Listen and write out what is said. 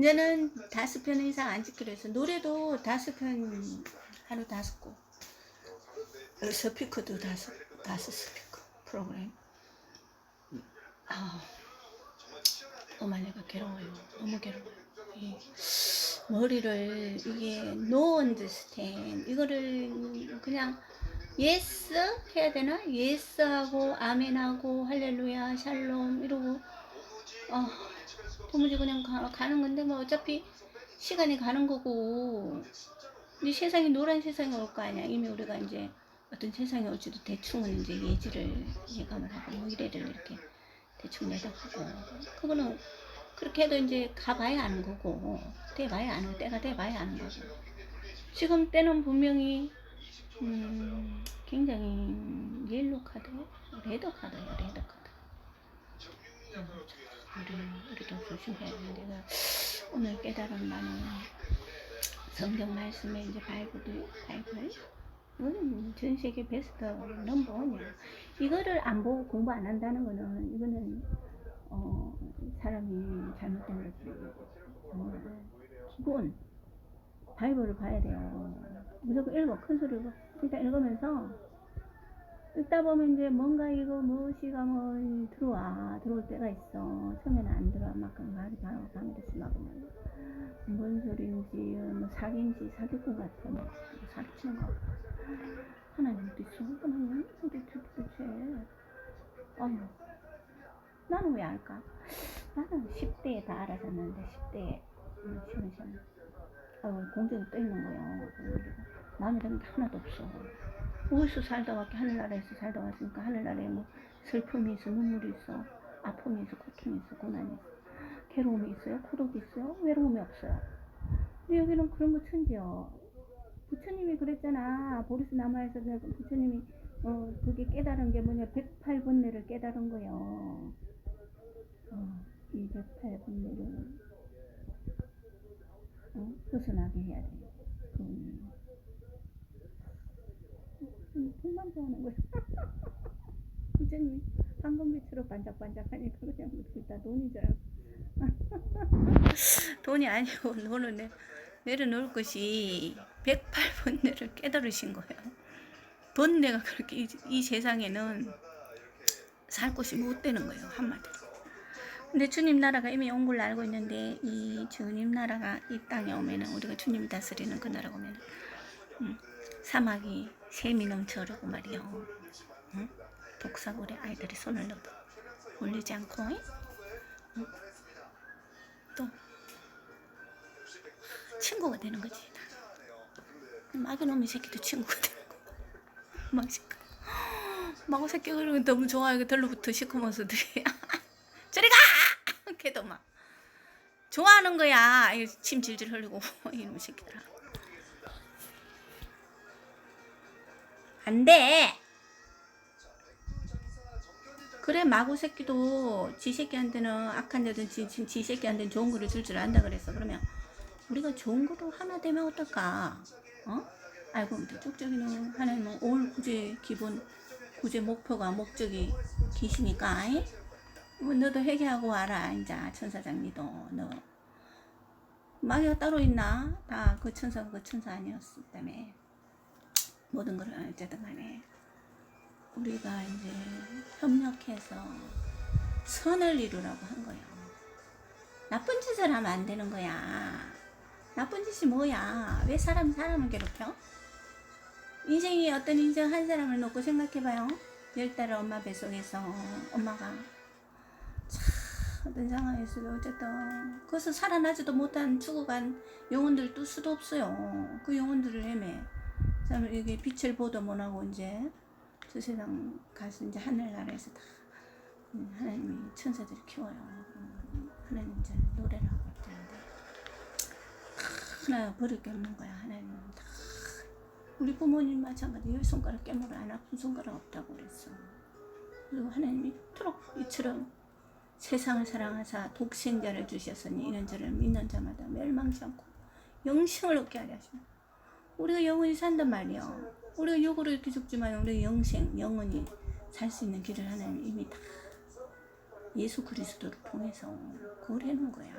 이제는 다섯 편 이상 안 찍기로 해서 노래도 다섯 편 하루 다섯 곡. 어, 스피커도 다섯 다섯 스피커 프로그램. 아 어머니가 괴로워요. 너무 괴로워요. 이 머리를 이게 no understand 이거를 그냥 yes 해야 되나? Yes 하고 아멘 하고 할렐루야 샬롬 이러고. 어 도무지 그냥 가, 가는 건데 뭐 어차피 시간이 가는 거고. 이 세상이 노란 세상이 올 거 아니야. 이미 우리가 이제 어떤 세상이 올지도 대충은 이제 예지를 예감을 하고 뭐 이래를 이렇게 대충 내다보고. 그거는 그렇게 해도 이제 가봐야 아는 거고. 돼봐야 아는 때가 돼봐야 아는 거고. 지금 때는 분명히 음 굉장히 옐로 카드 레드 카드예요 레드 카드 우리 우리도 조심해야 돼 내가 오늘 깨달은 나는 성경 말씀에 이제 바이블 바이블 이거는 전 세계 베스트 넘버 원이야. 이거를 안 보고 공부 안 한다는 거는 이거는 어 사람이 잘못된 거지 정말 기본 바이블을 봐야 돼요. 무조건 읽어. 큰 소리 읽어 일단 읽으면서 읽다 보면 이제 뭔가 이거 무엇이가 뭐 들어와 들어올 때가 있어. 처음에는 안 들어와. 막 말이 바로 방에서 막으면 뭔 소리인지 뭐 사기인지 사기꾼 같아. 뭐 사기치는 거. 하나님 있어 하나님 있어 도대체. 어휴 나는 왜 알까? 나는 10대에 다 알아졌는데 10대에 음, 시원 시원 어, 공중에 떠 있는 거야. 드는 게 하나도 없어 어디서 살다 왔게 하늘나라에서 살다 왔으니까 하늘나라에 뭐 슬픔이 있어 눈물이 있어 아픔이 있어 고통이 있어 고난이 있어. 괴로움이 있어요? 고독이 있어요? 외로움이 없어요? 근데 여기는 그런 거 천지요. 부처님이 그랬잖아. 보리스 남아에서 그 부처님이 어 그게 깨달은 게 뭐냐? 108번뇌를 깨달은 거요. 어, 이 108번뇌를 어, 벗어나게 해야 돼. 음. 음, 돈만 좋아하는 거야. 부처님이 황금빛으로 반짝반짝하니까 그냥 다 돈인 줄. 돈이 아니고 너는 내, 내려놓을 것이 108번뇌를 깨달으신 거예요. 번뇌가 그렇게 이, 이 세상에는 살 곳이 못 되는 거예요. 한마디로. 근데 주님 나라가 이미 온 걸로 알고 있는데 이 주님 나라가 이 땅에 오면은 우리가 주님 다스리는 그 나라 오면은 음, 사막이 흐르고 말이요. 응? 독사골에 아이들이 손을 넣어도 올리지 않고 응? 또 친구가 되는 거지. 마귀놈의 새끼도 친구가 되는 거. 막 새끼. 마구 새끼 그러면 너무 좋아요. 들로부터 시커먼서들이 저리 가! 걔도 막 좋아하는 거야. 이침 질질 흘리고 이놈의 새끼들아. 안 돼. 그래 마구 새끼도 지 새끼한테는 악한 자든 지, 지, 지 새끼한테는 좋은 거를 줄 줄 안다 그랬어. 그러면 우리가 좋은 거로 하나 되면 어떨까? 어? 알고 쪽쪽이는 하나님은 올 구제 기본 구제 목표가 목적이 기시니까 이? 뭐 너도 회개하고 와라 이제 천사장 니도 너 마귀가 따로 있나? 다 그 천사가 그 천사 아니었기 때문에 모든 걸 어쨌든 간에 우리가 이제 협력해서 선을 이루라고 한 거예요. 나쁜 짓을 하면 안 되는 거야. 나쁜 짓이 뭐야? 왜 사람이 사람을 괴롭혀? 인생이 어떤 인생 한 사람을 놓고 생각해봐요. 열 달을 엄마 뱃속에서 엄마가 참 어떤 상황에서도 어쨌든 그것을 살아나지도 못한 죽어간 영혼들 뜰 수도 없어요. 그 영혼들을 헤매. 참 이게 빛을 보도 못하고 이제 저 세상 가서 이제 하늘나라에서 다 음, 하나님이 천사들이 키워요. 음, 하나님 이제 노래를 하고 있는데 하나 버릴 게 없는 거야. 하나님은 다 우리 부모님 마찬가지 열 손가락 깨물어 안 아픈 손가락 없다고 그랬어. 그리고 하나님이 이토록 이처럼 세상을 사랑하사 독생자를 주셨으니 이런 저를 믿는 자마다 멸망치 않고 영생을 얻게 하려 하시며 우리가 영원히 산단 말이야. 우리가 육으로 이렇게 죽지만 우리 영생, 영원히 살 수 있는 길을 하나님 이미 다 예수 그리스도를 통해서 그걸 해놓은 거야.